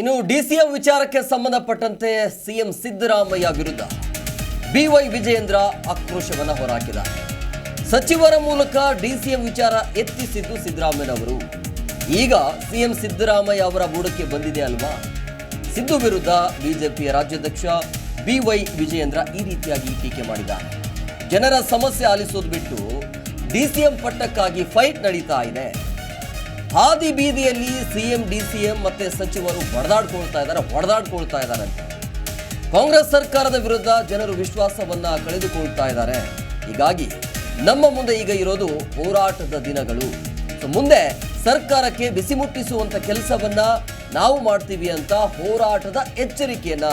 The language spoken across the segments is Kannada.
ಇನ್ನು ಡಿಸಿಎಂ ವಿಚಾರಕ್ಕೆ ಸಂಬಂಧಪಟ್ಟಂತೆ ಸಿಎಂ ಸಿದ್ದರಾಮಯ್ಯ ವಿರುದ್ಧ ಬಿವೈ ವಿಜಯೇಂದ್ರ ಆಕ್ರೋಶವನ್ನ ಹೊರಹಾಕಿದ್ದಾರೆ ಸಚಿವರ ಮೂಲಕ ಡಿಸಿಎಂ ವಿಚಾರ ಎತ್ತಿಸಿದ್ದು ಸಿದ್ದರಾಮಯ್ಯನವರು. ಈಗ ಸಿಎಂ ಸಿದ್ದರಾಮಯ್ಯ ಅವರ ಬೂಡಕ್ಕೆ ಬಂದಿದೆ ಅಲ್ವಾ? ಸಿದ್ದು ವಿರುದ್ಧ ಬಿಜೆಪಿಯ ರಾಜ್ಯಾಧ್ಯಕ್ಷ ಬಿವೈ ವಿಜಯೇಂದ್ರ ಈ ರೀತಿಯಾಗಿ ಟೀಕೆ ಮಾಡಿದ್ದಾರೆ ಜನರ ಸಮಸ್ಯೆ ಆಲಿಸೋದು ಬಿಟ್ಟು ಡಿಸಿಎಂ ಪಟ್ಟಕ್ಕಾಗಿ ಫೈಟ್ ನಡೀತಾ ಇದೆ. ಹಾದಿ ಬೀದಿಯಲ್ಲಿ ಸಿಎಂ, ಡಿಸಿಎಂ ಮತ್ತೆ ಸಚಿವರು ಹೊಡೆದಾಡ್ಕೊಳ್ತಾ ಇದ್ದಾರೆ ಹೊಡೆದಾಡ್ಕೊಳ್ತಾ ಇದ್ದಾರೆ ಅಂತ. ಕಾಂಗ್ರೆಸ್ ಸರ್ಕಾರದ ವಿರುದ್ಧ ಜನರು ವಿಶ್ವಾಸವನ್ನ ಕಳೆದುಕೊಳ್ತಾ ಇದ್ದಾರೆ. ಹೀಗಾಗಿ ನಮ್ಮ ಮುಂದೆ ಈಗ ಇರೋದು ಹೋರಾಟದ ದಿನಗಳು. ಸೊ ಮುಂದೆ ಸರ್ಕಾರಕ್ಕೆ ಬಿಸಿ ಮುಟ್ಟಿಸುವಂತ ಕೆಲಸವನ್ನ ನಾವು ಮಾಡ್ತೀವಿ ಅಂತ ಹೋರಾಟದ ಎಚ್ಚರಿಕೆಯನ್ನ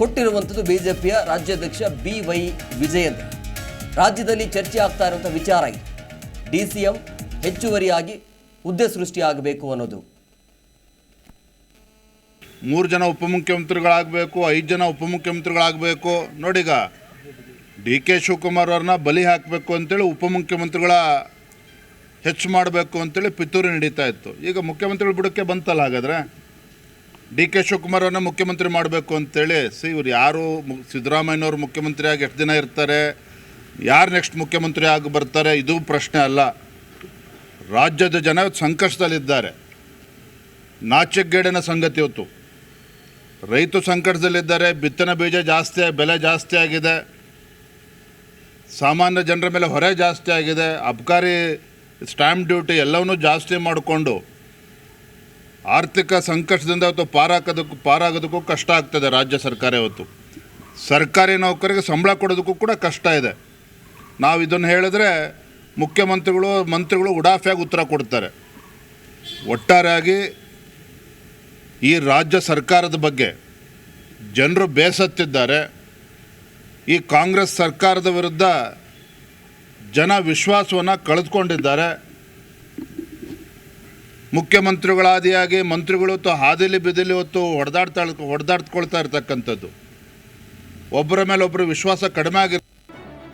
ಕೊಟ್ಟಿರುವಂಥದ್ದು ಬಿಜೆಪಿಯ ರಾಜ್ಯಾಧ್ಯಕ್ಷ ಬಿ ವೈ ವಿಜಯೇಂದ್ರ. ರಾಜ್ಯದಲ್ಲಿ ಚರ್ಚೆ ಆಗ್ತಾ ಇರುವಂಥ ವಿಚಾರ ಇದು. ಡಿ ಸಿ ಎಂ ಹೆಚ್ಚುವರಿಯಾಗಿ ಹುದ್ದೆ ಸೃಷ್ಟಿಯಾಗಬೇಕು ಅನ್ನೋದು. ಮೂರು ಜನ ಉಪಮುಖ್ಯಮಂತ್ರಿಗಳಾಗಬೇಕು, ಐದು ಜನ ಉಪಮುಖ್ಯಮಂತ್ರಿಗಳಾಗಬೇಕು. ನೋಡಿಗ, ಡಿ ಕೆ ಶಿವಕುಮಾರ್ ಅವ್ರನ್ನ ಬಲಿ ಹಾಕಬೇಕು ಅಂತೇಳಿ ಉಪಮುಖ್ಯಮಂತ್ರಿಗಳ ಹೆಚ್ಚು ಮಾಡಬೇಕು ಅಂತೇಳಿ ಪಿತೂರಿ ನಡೀತಾ ಇತ್ತು. ಈಗ ಮುಖ್ಯಮಂತ್ರಿಗಳು ಬಿಡೋಕ್ಕೆ ಬಂತಲ್ಲ ಹಾಗಾದರೆ? ಡಿ ಕೆ ಶಿವಕುಮಾರ್ ಅವ್ರನ್ನ ಮುಖ್ಯಮಂತ್ರಿ ಮಾಡಬೇಕು ಅಂತೇಳಿ ಸಿ ಇವ್ರು ಯಾರು? ಸಿದ್ದರಾಮಯ್ಯನವ್ರು ಮುಖ್ಯಮಂತ್ರಿಯಾಗಿ ಎಷ್ಟು ದಿನ ಇರ್ತಾರೆ? ಯಾರು ನೆಕ್ಸ್ಟ್ ಮುಖ್ಯಮಂತ್ರಿ ಆಗಿ ಬರ್ತಾರೆ? ಇದು ಪ್ರಶ್ನೆ ಅಲ್ಲ. ರಾಜ್ಯದ ಜನ ಸಂಕಷ್ಟದಲ್ಲಿದ್ದಾರೆ. ನಾಚಿಕೆಗೇಡಿನ ಸಂಗತಿ ಇವತ್ತು ರೈತ ಸಂಕಟದಲ್ಲಿದ್ದಾರೆ ಬಿತ್ತನೆ ಬೀಜ ಜಾಸ್ತಿ, ಬೆಲೆ ಜಾಸ್ತಿ ಆಗಿದೆ. ಸಾಮಾನ್ಯ ಜನರ ಮೇಲೆ ಹೊರೆ ಜಾಸ್ತಿ ಆಗಿದೆ. ಅಬ್ಕಾರಿ, ಸ್ಟ್ಯಾಂಪ್ ಡ್ಯೂಟಿ ಎಲ್ಲವನ್ನೂ ಜಾಸ್ತಿ ಮಾಡಿಕೊಂಡು ಆರ್ಥಿಕ ಸಂಕಷ್ಟದಿಂದ ಇವತ್ತು ಪಾರಾಕೋದಕ್ಕೂ, ಪಾರಾಗೋದಕ್ಕೂ ಕಷ್ಟ ಆಗ್ತದೆ ರಾಜ್ಯ ಸರ್ಕಾರ ಇವತ್ತು. ಸರ್ಕಾರಿ ನೌಕರಿಗೆ ಸಂಬಳ ಕೊಡೋದಕ್ಕೂ ಕೂಡ ಕಷ್ಟ ಇದೆ. ನಾವು ಇದನ್ನು ಹೇಳಿದ್ರೆ ಮುಖ್ಯಮಂತ್ರಿಗಳು, ಮಂತ್ರಿಗಳು ಉಡಾಫಿಯಾಗಿ ಉತ್ತರ ಕೊಡ್ತಾರೆ. ಒಟ್ಟಾರೆಯಾಗಿ ಈ ರಾಜ್ಯ ಸರ್ಕಾರದ ಬಗ್ಗೆ ಜನರು ಬೇಸತ್ತಿದ್ದಾರೆ. ಈ ಕಾಂಗ್ರೆಸ್ ಸರ್ಕಾರದ ವಿರುದ್ಧ ಜನ ವಿಶ್ವಾಸವನ್ನು ಕಳೆದುಕೊಂಡಿದ್ದಾರೆ. ಮುಖ್ಯಮಂತ್ರಿಗಳಾದಿಯಾಗಿ ಮಂತ್ರಿಗಳು ಹೊತ್ತು ಹಾದಿಲಿ ಬಿದಿಲಿ ಹೊತ್ತು ಹೊಡೆದಾಡ್ತಾ ಹೊಡೆದಾಡ್ಕೊಳ್ತಾ ಇರ್ತಕ್ಕಂಥದ್ದು. ಒಬ್ಬರ ಮೇಲೆ ಒಬ್ಬರು ವಿಶ್ವಾಸ ಕಡಿಮೆ ಆಗಿ